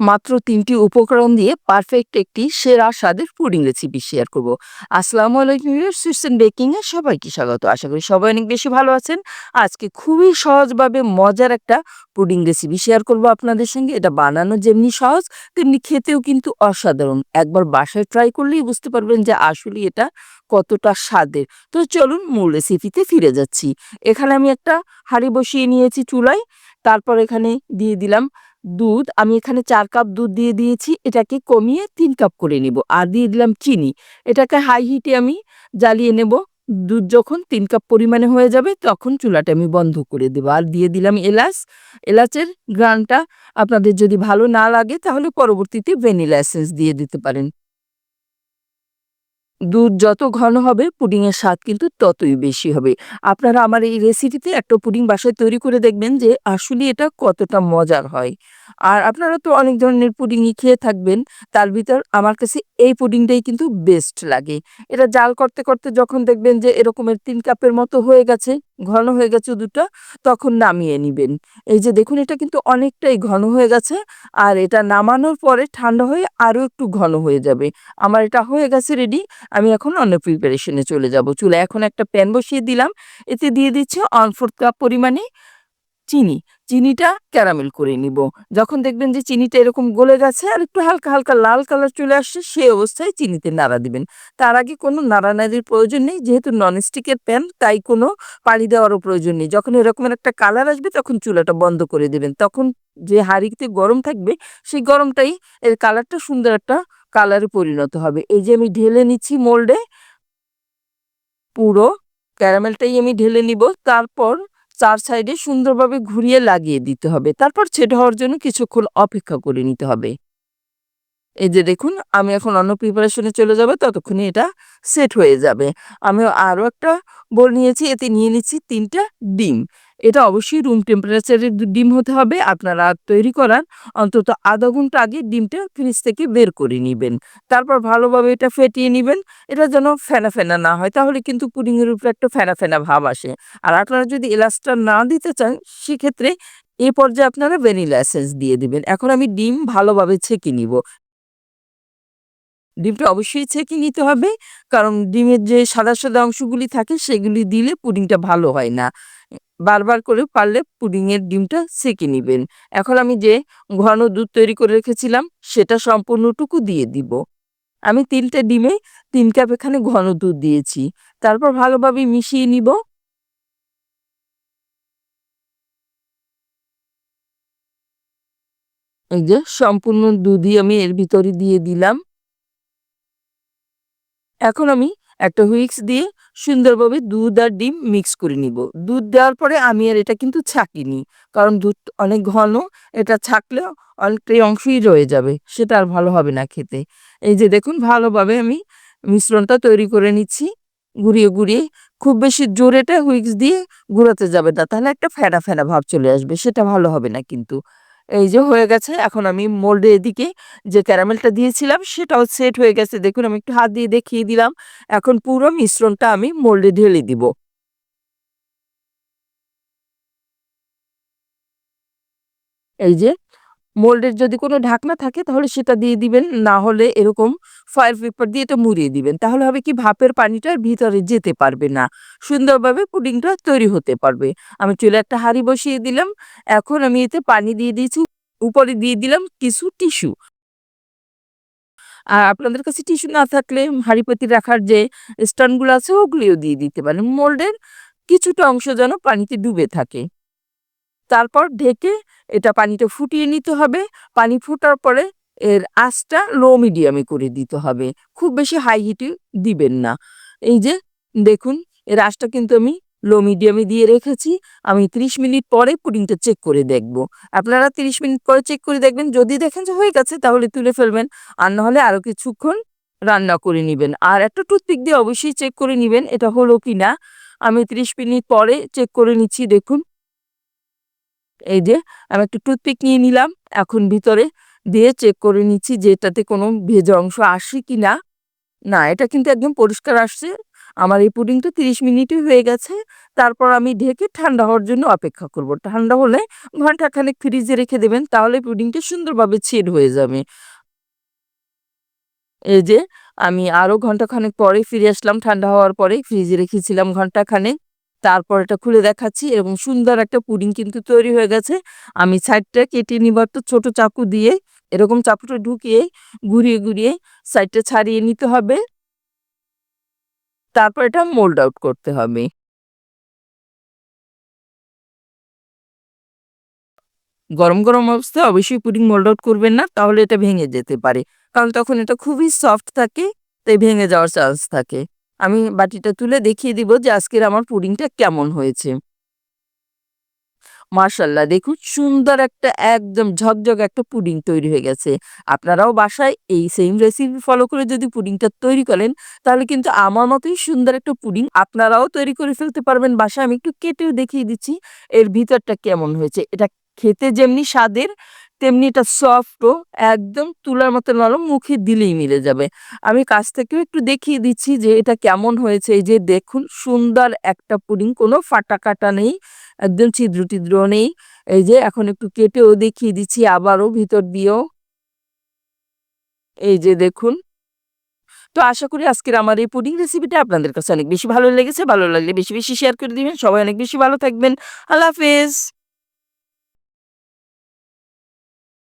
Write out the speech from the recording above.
মাত্র তিনটি উপকরণ দিয়ে পারফেক্ট একটি সেরা স্বাদের পুডিং রেসিপি শেয়ার করব। আসসালামু আলাইকুম সুইসেন বেকিং এ সবাইকে স্বাগত। আশা করি সবাই অনেক বেশি ভালো আছেন। আজকে খুবই সহজভাবে মজার একটা পুডিং রেসিপি শেয়ার করব আপনাদের সঙ্গে। এটা বানানো যেমনি সহজ, তেমনি খেতেও কিন্তু অসাধারণ। একবার বাসায় ট্রাই করলেই বুঝতে পারবেন যে আসলে এটা কতটা স্বাদের। তো চলুন মূল রেসিপিতে ফিরে যাচ্ছি। এখানে আমি একটা হাঁড়ি বসিয়ে নিয়েছি চুলায়। তারপর এখানে দিয়ে দিলাম দুধ, আমি এখানে চার কাপ দুধ দিয়ে দিয়েছি, এটাকে কমিয়ে তিন কাপ করে নেব। আর দিয়ে দিলাম চিনি। এটাকে হাই হিটে আমি জ্বালিয়ে নেব। দুধ যখন তিন কাপ পরিমাণে হয়ে যাবে, তখন চুলাটা আমি বন্ধ করে দেবো। আর দিয়ে দিলাম এলাচ। এলাচের গ্রানটা আপনাদের যদি ভালো না লাগে, তাহলে পরবর্তীতে ভ্যানিলা এসেন্স দিয়ে দিতে পারেন। দুধ যত ঘন হবে, পুডিংয়ের স্বাদ কিন্তু ততই বেশি হবে। আপনারা আমার এই রেসিপিতে একটা পুডিং বাসায় তৈরি করে দেখবেন যে আসলে এটা কতটা মজার হয়। আর আপনারা তো অনেক ধরনের পুডিংই খেয়ে থাকবেন, তার ভিতর আমার কাছে এই পুডিংটাই কিন্তু বেস্ট লাগে। এটা জাল করতে করতে যখন দেখবেন যে এরকমের তিন কাপের মতো হয়ে গেছে, ঘন হয়ে গেছে দুধটা, তখন নামিয়ে নিবেন। এই যে দেখুন, এটা কিন্তু অনেকটাই ঘন হয়ে গেছে, আর এটা নামানোর পরে ঠান্ডা হয়ে আরও একটু ঘন হয়ে যাবে। আমার এটা হয়ে গেছে রেডি আমি এখন অন্য প্রিপারেশনে চলে যাব। চুলে এখন একটা প্যান বসিয়ে দিলাম। এতে দিয়ে দিচ্ছি ওয়ান ফোর্থ কাপ পরিমাণে চিনি। চিনিটা ক্যারামেল করে নিব। যখন দেখবেন যে চিনিটা এরকম গলে গেছে আর একটু হালকা হালকা লাল কালার চলে আসছে, সেই অবস্থায় চিনিতে নাড়া দিবেন। তার আগে কোনো নাড়ানাড়ির প্রয়োজন নেই। যেহেতু ননস্টিকের প্যান তাই কোনো পানি দেওয়ারও প্রয়োজন নেই। যখন এরকমের একটা কালার আসবে, তখন চুলাটা বন্ধ করে দেবেন। তখন যে হাঁড়িতে গরম থাকবে, সেই গরমটাই এর কালারটা সুন্দর একটা কালারে পরিণত হবে। এই যে আমি ঢেলে নিচ্ছি মোল্ডে পুরো ক্যারামেলটাই আমি ঢেলে নিব। তারপর চার সাইডে সুন্দরভাবে ঘুরিয়ে লাগিয়ে দিতে হবে। তারপর ছেটে হওয়ার জন্য কিছুক্ষণ অপেক্ষা করে নিতে হবে। এই যে দেখুন, আমি এখন অন্য প্রিপারেশনে চলে যাবে, ততক্ষণে এটা সেট হয়ে যাবে। আমি আরও একটা বোল নিয়েছি, এতে নিয়ে নিচ্ছি তিনটা ডিম। এটা অবশ্যই রুম টেম্পারেচারের ডিম হতে হবে, আপনারা তৈরি করার অন্তত আধা ঘণ্টা আগে ডিমটা ফ্রিজ থেকে বের করে নেবেন। তারপর ভালোভাবে এটা ফেটিয়ে নেবেন, এটা যেন ফেনা ফেনা না হয়, তাহলে কিন্তু পুডিংয়ের উপরে একটা ফেনা ফেনা ভাব আসে। আর আপনারা যদি এলাচটা না দিতে চান, সেক্ষেত্রে এ পর্যায়ে আপনারা ভ্যানিলা এসেন্স দিয়ে দিবেন। এখন আমি ডিম ভালোভাবে ছেঁকে নিব। ডিমটা অবশ্যই ছেঁকে নিতে হবে। কারণ ডিমের যে সাদা সাদা অংশগুলি থাকে, সেগুলি দিলে পুডিংটা ভালো হয় না। বারবার করে পারলে পুডিংয়ের ডিমটা সেঁকে নেবেন। এখন আমি যে ঘন দুধ তৈরি করে রেখেছিলাম, সেটা সম্পূর্ণটুকু দিয়ে দিব। আমি তিনটে ডিমে তিন কাপ এখানে ঘন দুধ দিয়েছি। তারপর ভালোভাবে মিশিয়ে নিব। এই যে সম্পূর্ণ দুধই আমি এর ভিতরে দিয়ে দিলাম। এখন আমি একটা হুইক্স দিয়ে সুন্দরভাবে দুধ আর ডিম মিক্স করে নিব। দুধ দেওয়ার পরে আমি আর এটা কিন্তু ছাকিনি, কারণ দুধ অনেক ঘন, এটা ছাকলে অনেকটাই অংশই রয়ে যাবে, সেটা আর ভালো হবে না খেতে। এই যে দেখুন, ভালোভাবে আমি মিশ্রণটা তৈরি করে নিচ্ছি, ঘুরিয়ে ঘুরিয়ে। খুব বেশি জোরেটা হুইক্স দিয়ে ঘুরাতে যাবে না, তাহলে একটা ফেনা ফেনা ভাব চলে আসবে, সেটা ভালো হবে না কিন্তু। এই যে হয়ে গেছে, এখন আমি মোল্ডে এদিকে যে ক্যারামেলটা দিয়েছিলাম, সেটাও সেট হয়ে গেছে। দেখুন, আমি একটু হাত দিয়ে দেখিয়ে দিলাম। এখন পুরো মিশ্রণটা আমি মোল্ডে ঢেলে দিব। এই যে মোল্ডের যদি কোনো ঢাকনা থাকে, তাহলে সেটা দিয়ে দিবেন। না হলে এরকম ফয়েল পেপার দিয়ে এটা মুড়িয়ে দিবেন। তাহলে হবে কি, ভাপের পানিটা ভিতরে যেতে পারবে না। সুন্দরভাবে পুডিংটা তৈরি হতে পারবে। আমি চুলে একটা হাঁড়ি বসিয়ে দিলাম। এখন আমি এতে পানি দিয়ে দিয়েছি। উপরে দিয়ে দিলাম কিছু টিস্যু। আর আপনাদের কাছে টিস্যু না থাকলে হাঁড়িপাতি রাখার যে স্টানগুলো আছে, ওগুলিও দিয়ে দিতে পারেন। মোল্ডের কিছুটা অংশ যেন পানিতে ডুবে থাকে। তারপর ঢেকে এটা পানিটা ফুটিয়ে নিতে হবে। পানি ফোটার পরে এর আঁচটা লো মিডিয়ামে করে দিতে হবে। খুব বেশি হাই হিটে দিবেন না। এই যে, দেখুন, এর আঁচটা কিন্তু আমি লো মিডিয়ামে দিয়ে রেখেছি। আমি ৩০ মিনিট পরে পুডিংটা চেক করে দেখব। আপনারা ৩০ মিনিট পরে চেক করে দেখবেন। যদি দেখেন যে হয়ে গেছে, তাহলে তুলে ফেলবেন। আর নাহলে আরও কিছুক্ষণ রান্না করে নেবেন। আর একটা টুথপিক দিয়ে অবশ্যই চেক করে নেবেন, এটা হলো কি না আমি ৩০ মিনিট পরে চেক করে নিচ্ছি, দেখুন। এই যে আমি একটু টুথপিক নিয়ে নিলাম, এখন ভিতরে দিয়ে চেক করে নিচ্ছি যে এটাতে কোনো ভেজা অংশ আসে কি না না, এটা কিন্তু একদম পরিষ্কার আসছে আমার এই পুডিংটা ৩০ মিনিটই হয়ে গেছে। তারপর আমি ঢেকে ঠান্ডা হওয়ার জন্য অপেক্ষা করব। ঠান্ডা হলে ঘন্টাখানেক ফ্রিজে রেখে দেবেন, তাহলে পুডিংটা সুন্দরভাবে ছেদ হয়ে যাবে। এই যে আমি আরও ঘন্টাখানেক পরে ফিরে আসলাম, ঠান্ডা হওয়ার পরে ফ্রিজে রেখেছিলাম ঘন্টাখানেক। তারপর এটা খুলে দেখাচ্ছি এবং সুন্দর একটা পুডিং কিন্তু তৈরি হয়ে গেছে। আমি সাইডটা কেটে নিবার তো ছোট চাকু দিয়ে এরকম চাকুটা ঢুকিয়ে ঘুরিয়ে, ঘুরিয়ে সাইডটা ছাড়িয়ে নিতে হবে। তারপর এটা মোল্ড আউট করতে হবে। গরম, গরম অবস্থায় অবশ্যই পুডিং মোল্ড আউট করবেন না তাহলে এটা ভেঙে যেতে পারে। কারণ তখন এটা খুবই সফট থাকে তাই ভেঙে যাওয়ার চান্স থাকে। আমি বাটিটা তুলে দেখিয়ে দিব যে আজকের আমার পুডিংটা কেমন হয়েছে। মার্শাল্লাহ দেখুন সুন্দর একটা একদম ঝকঝক একটা পুডিং তৈরি হয়ে গেছে। আপনারাও বাসায় এই সেম রেসিপি ফলো করে যদি পুডিংটা তৈরি করেন, তাহলে কিন্তু আমার মতোই সুন্দর একটা পুডিং আপনারাও তৈরি করে ফেলতে পারবেন বাসায়। আমি একটু কেটেও দেখিয়ে দিচ্ছি, এর ভিতরটা কেমন হয়েছে। এটা খেতে যেমনি স্বাদের তেমনি এটা সফটও একদম তুলার মতো নরম মুখে দিলেই মিলে যাবে। আমি কাছ থেকেও একটু দেখিয়ে দিচ্ছি যে এটা কেমন হয়েছে। এই যে দেখুন সুন্দর একটা পুডিং কোনো ফাটা-কাটা নেই। একদম ছিদ্র টিদ্র নেই। এই যে এখন একটু কেটেও দেখিয়ে দিচ্ছি আবারও ভিতর দিয়েও। এই যে দেখুন। তো আশা করি আজকের আমার এই পুডিং রেসিপিটা আপনাদের কাছে অনেক বেশি ভালো লেগেছে। ভালো লাগলে বেশি, বেশি শেয়ার করে দিবেন। সবাই অনেক বেশি ভালো থাকবেন। আল্লাহ হাফেজ।